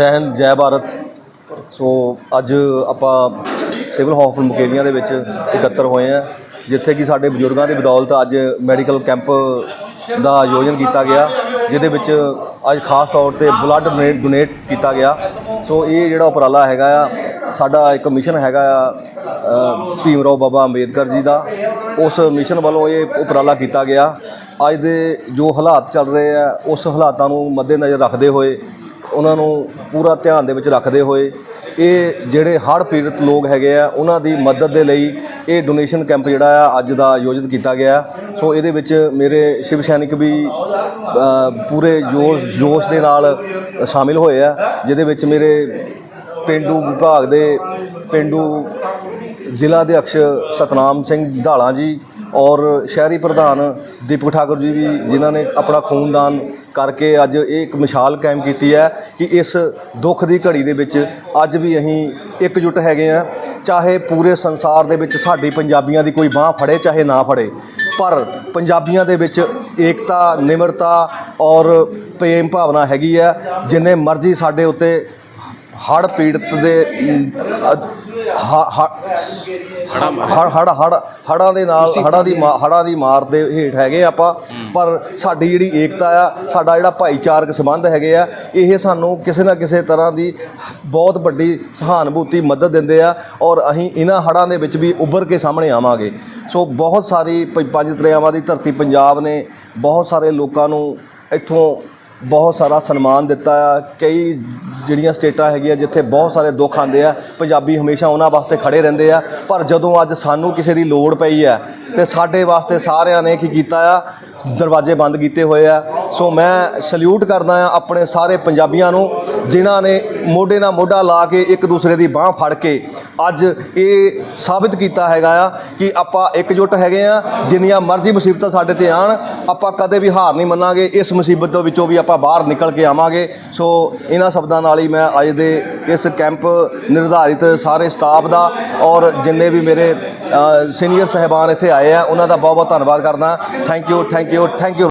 ਜੈ ਹਿੰਦ, ਜੈ ਭਾਰਤ। ਸੋ ਅੱਜ ਆਪਾਂ ਸਿਵਲ ਹਸਪਤਾਲ ਮੁਕੇਰੀਆਂ ਦੇ ਵਿੱਚ ਇਕੱਤਰ ਹੋਏ ਆ, ਜਿੱਥੇ ਕਿ ਸਾਡੇ ਬਜ਼ੁਰਗਾਂ ਦੀ ਬਦੌਲਤ ਅੱਜ ਮੈਡੀਕਲ ਕੈਂਪ ਦਾ ਆਯੋਜਨ ਕੀਤਾ ਗਿਆ, ਜਿਹਦੇ ਵਿੱਚ ਅੱਜ ਖਾਸ ਤੌਰ ਤੇ ਬਲੱਡ ਡੋਨੇਟ ਕੀਤਾ ਗਿਆ। ਸੋ ਇਹ ਜਿਹੜਾ ਉਪਰਾਲਾ ਹੈਗਾ ਆ ਸਾਡਾ ਇੱਕ ਮਿਸ਼ਨ ਹੈਗਾ ਆ ਭੀਮ ਰਾਓ ਬਾਬਾ ਅੰਬੇਦਕਰ ਜੀ ਦਾ। ਉਸ ਮਿਸ਼ਨ ਵੱਲੋਂ ਇਹ ਉਪਰਾਲਾ ਕੀਤਾ ਗਿਆ। ਅੱਜ ਦੇ ਜੋ ਹਾਲਾਤ ਚੱਲ ਰਹੇ ਆ, ਉਸ ਹਾਲਾਤਾਂ ਨੂੰ ਮੱਦੇਨਜ਼ਰ ਰੱਖਦੇ ਹੋਏ, ਉਹਨਾਂ ਨੂੰ ਪੂਰਾ ਧਿਆਨ ਦੇ ਵਿੱਚ ਰੱਖਦੇ ਹੋਏ, ਇਹ ਜਿਹੜੇ ਹੜ੍ਹ ਪੀੜਤ ਲੋਕ ਹੈਗੇ ਆ, ਉਹਨਾਂ ਦੀ ਮਦਦ ਦੇ ਲਈ ਇਹ ਡੋਨੇਸ਼ਨ ਕੈਂਪ ਜਿਹੜਾ ਆ, ਅੱਜ ਦਾ ਆਯੋਜਿਤ ਕੀਤਾ ਗਿਆ। ਸੋ ਇਹਦੇ ਵਿੱਚ ਮੇਰੇ ਸ਼ਿਵ ਸੈਨਿਕ ਵੀ ਪੂਰੇ ਜੋਸ਼ ਜੋਸ਼ ਦੇ ਨਾਲ ਸ਼ਾਮਿਲ ਹੋਏ ਆ, ਜਿਹਦੇ ਵਿੱਚ ਮੇਰੇ ਪਿੰਡੂ ਵਿਭਾਗ ਦੇ ਪਿੰਡੂ ਜ਼ਿਲ੍ਹਾ ਅਧਿਕਸ਼ ਸਤਨਾਮ ਸਿੰਘ ਢਾਲਾ ਜੀ ਔਰ ਸ਼ਹਿਰੀ ਪ੍ਰਧਾਨ ਦੀਪਕ ਠਾਕੁਰ ਜੀ ਵੀ ਜਿਨ੍ਹਾਂ ਨੇ ਆਪਣਾ ਖੂਨਦਾਨ ਕਰਕੇ ਅੱਜ ਇਹ ਇੱਕ ਮਿਸਾਲ ਕਾਇਮ ਕੀਤੀ ਹੈ ਕਿ ਇਸ ਦੁੱਖ ਦੀ ਘੜੀ ਦੇ ਵਿੱਚ ਅੱਜ ਵੀ ਅਸੀਂ ਇਕਜੁੱਟ ਹੈਗੇ ਆ ਚਾਹੇ ਪੂਰੇ ਸੰਸਾਰ ਦੇ ਵਿੱਚ ਸਾਡੀ ਪੰਜਾਬੀਆਂ ਦੀ ਕੋਈ ਬਾਹ ਫੜੇ, ਚਾਹੇ ਨਾ ਫੜੇ, ਪਰ ਪੰਜਾਬੀਆਂ ਦੇ ਵਿੱਚ ਏਕਤਾ, ਨਿਮਰਤਾ ਔਰ ਪ੍ਰੇਮ ਭਾਵਨਾ ਹੈਗੀ ਆ ਜਿੰਨੇ ਮਰਜ਼ੀ ਸਾਡੇ ਉੱਤੇ ਹੜ੍ਹ ਪੀੜਤ ਦੇ ਹੜ ਹੜ ਹੜ ਹੜਾਂ ਦੇ ਨਾਲ ਹੜਾਂ ਦੀ ਹੜਾਂ ਦੀ ਮਾਰ ਦੇ ਹੇਠ ਹੈਗੇ ਆਪਾਂ ਪਰ ਸਾਡੀ ਜਿਹੜੀ ਏਕਤਾ ਆ ਸਾਡਾ ਜਿਹੜਾ ਭਾਈਚਾਰਕ ਸੰਬੰਧ ਹੈਗੇ ਆ ਇਹ ਸਾਨੂੰ ਕਿਸੇ ਨਾ ਕਿਸੇ ਤਰ੍ਹਾਂ ਦੀ ਬਹੁਤ ਵੱਡੀ ਸਹਾਨੁਭੂਤੀ ਮਦਦ ਦਿੰਦੇ ਆ ਔਰ ਅਸੀਂ ਇਹਨਾਂ ਹੜਾਂ ਦੇ ਵਿੱਚ ਵੀ ਉੱਭਰ ਕੇ ਸਾਹਮਣੇ ਆਵਾਂਗੇ। ਸੋ ਬਹੁਤ ਸਾਰੀ ਪੰਜ ਦਰਿਆਵਾਂ ਦੀ ਧਰਤੀ ਪੰਜਾਬ ਨੇ ਬਹੁਤ ਸਾਰੇ ਲੋਕਾਂ ਨੂੰ ਇੱਥੋਂ ਬਹੁਤ ਸਾਰਾ ਸਨਮਾਨ ਦਿੱਤਾ ਆ ਕਈ ਜਿਹੜੀਆਂ ਸਟੇਟਾਂ ਹੈਗੀਆਂ ਜਿੱਥੇ ਬਹੁਤ ਸਾਰੇ ਦੁੱਖ ਆਉਂਦੇ ਆ, ਪੰਜਾਬੀ ਹਮੇਸ਼ਾ ਉਹਨਾਂ ਵਾਸਤੇ ਖੜੇ ਰਹਿੰਦੇ ਆ, ਪਰ ਜਦੋਂ ਅੱਜ ਸਾਨੂੰ ਕਿਸੇ ਦੀ ਲੋੜ ਪਈ ਆ, ਤੇ ਸਾਡੇ ਵਾਸਤੇ ਸਾਰਿਆਂ ਨੇ ਕੀ ਕੀਤਾ ਆ, ਦਰਵਾਜ਼ੇ ਬੰਦ ਕੀਤੇ ਹੋਏ ਆ। ਸੋ ਮੈਂ ਸਲੂਟ ਕਰਦਾ ਆ ਆਪਣੇ ਸਾਰੇ ਪੰਜਾਬੀਆਂ ਨੂੰ, ਜਿਨ੍ਹਾਂ ਨੇ ਮੋਢੇ ਨਾਲ ਮੋਢਾ ਲਾ ਕੇ ਇੱਕ ਦੂਸਰੇ ਦੀ ਬਾਹ ਫੜ ਕੇ ਅੱਜ ਇਹ ਸਾਬਿਤ ਕੀਤਾ ਹੈਗਾ ਆ ਕਿ ਆਪਾਂ ਇਕਜੁੱਟ ਹੈਗੇ ਆ, ਜਿੰਨੀਆਂ ਮਰਜ਼ੀ ਮੁਸੀਬਤਾਂ ਸਾਡੇ ਤੇ ਆਣ, ਆਪਾਂ ਕਦੇ ਵੀ ਹਾਰ ਨਹੀਂ ਮੰਨਾਂਗੇ, ਇਸ ਮੁਸੀਬਤ ਦੇ ਵਿੱਚੋਂ ਵੀ ਆਪਾਂ ਬਾਹਰ ਨਿਕਲ ਕੇ ਆਵਾਂਗੇ। ਸੋ ਇਹਨਾਂ ਸ਼ਬਦਾਂ ਨਾਲ ਹੀ ਮੈਂ ਅੱਜ ਦੇ ਇਸ ਕੈਂਪ ਨਿਰਧਾਰਿਤ ਸਾਰੇ ਸਟਾਫ ਦਾ ਔਰ ਜਿੰਨੇ ਵੀ ਮੇਰੇ ਸੀਨੀਅਰ ਸਹਿਬਾਨ ਇੱਥੇ ਆਏ ਆ, ਉਹਨਾਂ ਦਾ ਬਹੁਤ ਬਹੁਤ ਧੰਨਵਾਦ ਕਰਦਾ। Thank you thank you thank you.